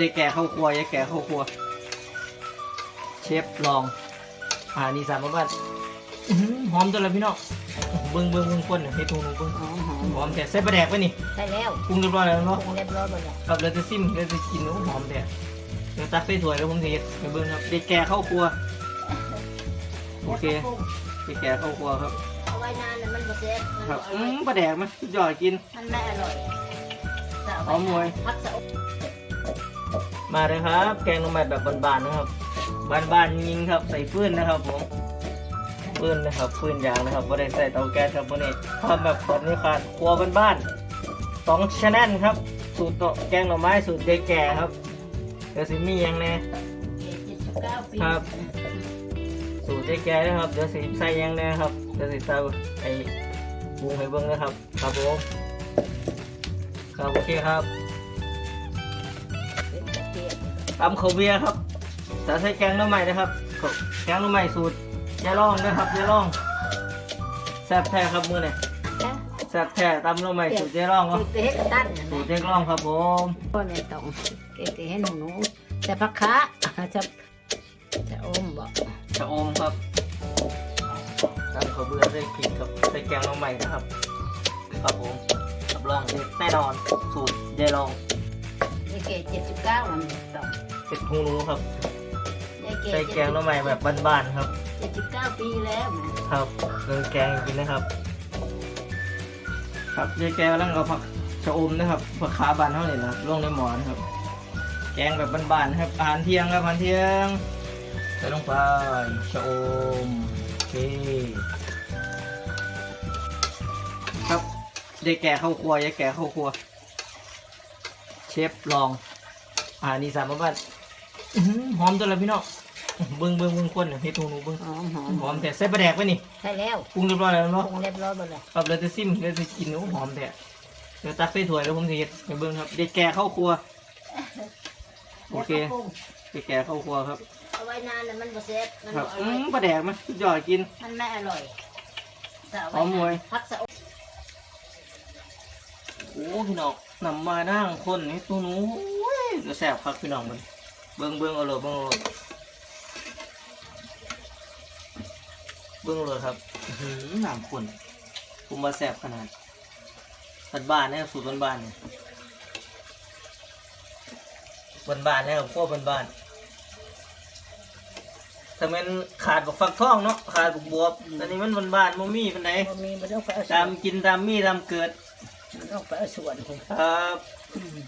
ยายแก่เข้าครัวยายแก่เข้าครัว เชฟลอง อ่านี่สามบ้านอื้อหือหอมจังเลยพี่น้องเบิ้งเบิ้งเบิ้งคนเนี่ยให้ตูนูเบิ้งหอมหอมหอมแต่ใส่ปลาแดกไว้นี่ใช่แล้วปรุงเรียบร้อยแล้วเนาะปรุงเรียบร้อยหมดแล้วครับเราจะซิมเราจะกินโอ้หอมแต่เดี๋ยวตักใส่ถ้วยแล้วผมจะเฮ็ดไปเบิ้งครับยายแก่เข้าครัว โอเคยายแก่เข้าครัวครับ เอาไว้นานน่ะมันบ่เสร็จมันครับบ่ออืร่อยมปลาแดกไหมสุดยอดกินมันไม่อร่อยจะเาหอมมวยพักสะมาเลยครับ แกงหน่อไม้แบบบานๆนะครับ บานๆจริงๆครับใส่ฟืนนะครับผมฟืนนะครับฟืนยางนะครับไม่ได้ใส่เตาแก๊สครับวันนี้ทำแบบคนนี้ขาดครัวบ้านๆสองชแนลครับ สูตรแกงหน่อไม้สูตรเด็กแก่ครับเดี๋ยวสิมีหยังแน่เจ็ดสิบเก้าปีครับ สูตรเด็กแก่นะครับเดี๋ยวสิใส่หยังแน่ครับเดี๋ยวสิใส่ไอ้ปรุงให้เบิ่งนะครับ ครับผมครับโอเคครับเป็น ตะเกียบตำข้าวเบียร์ครับแต่ใช้แกงหน้ำใหม่นะครับข้าวแกงหน้ำใหม่สูตรยายร่องนะครับยายร่องแซ่บแท้ครับมือเนี่ยนะแซ่บแท้ตำหน้ำใหม่สูตรยายร่องเนาะเกเฮ็ดกระตันนะสูตรแม่ยายร่องครับผมพ่อแม่ต้องเกเฮ็ดหนูหนูแต่พักคะจะจะอมบ่ชะอมครับตำข้าวเบียร์ใส่พริกครับใส่แกงหน้ำใหม่นะครับ ครับผมรับรองเด็ดแน่นอนสูตรยายร่องยาย เกเจ็ดสิบเก้ามันต้องเป็ดหูหนูครับยายเกใส่แกงหน้ำใหม่แบบบ้านๆครับเจ็ดสิบเก้าปีแล้วแม่ครับเดินแกงกินนะครับ ครับยายแกกำลังเอาผักชะอมนะครับผักขาบานเท่าไหร่นะครับลงในหมอนะครับ แกงแบบบ้านๆนะครับอาหารเที่ยงครับอาหารเที่ยงใส่ลงไปชะอมโอเคครับยายแก่เข้าครัวยายแก่เข้าครัว เชฟลองอาหารอีสานบ้านๆอื้อหือหอมจังเลยพี่น้องเบิ้งเบิ้งเบิ้งคนเนี่ยให้ตูนูเบิ้งหอมหอมหอมแต่ใส่ปลาแดกไว้นี่ใช่แล้วปรุงเรียบร้อยแล้วปเนาะรุงเรียบร้อยหมดแล้วครับเราจะซิมเราจะกินโอ้หอมแต่เดี๋ยวตักใส่ถ้วยแล้วผมจะเฮ็ดไปเบิ่งครับเด็กแก่เข้าครัว โอเค แล้วก็ปรุงเด็กแก่เข้าครัวครับ เอาไว้นานน่ะมันบ่เสร็จมันครับบ่ออืร่อยมปลาแดกไหมสุดยอดกิน มันไม่อร่อยจะเาหอมมวย พักสะโอ้พี่น้อง นำมานั่งคนนี่ตัวหนูโอ้ยเดี๋ยวแสบครับพี่น้องมันเบิ่งเบิ่งเอาเลยเบิ่งเอาเลยเบิ่งเอาเลยครับอื้อหือน้ำข้นผมมาแสบขนาดบ้านๆเนี่ยสูตรบ้านๆเนี่ยบ้านๆเนี่ยครับพวกบ้านๆแต่มันขาดบักฟักทองเนาะขาดบักบวบแต่นี้มันบ้านๆมันมีเป็นไหนบ่มีบ่ต้องไปเอาส่ตาวนมกินตามมีตามเกิด บ่ต้องไปเอาส่วนผมครับอืม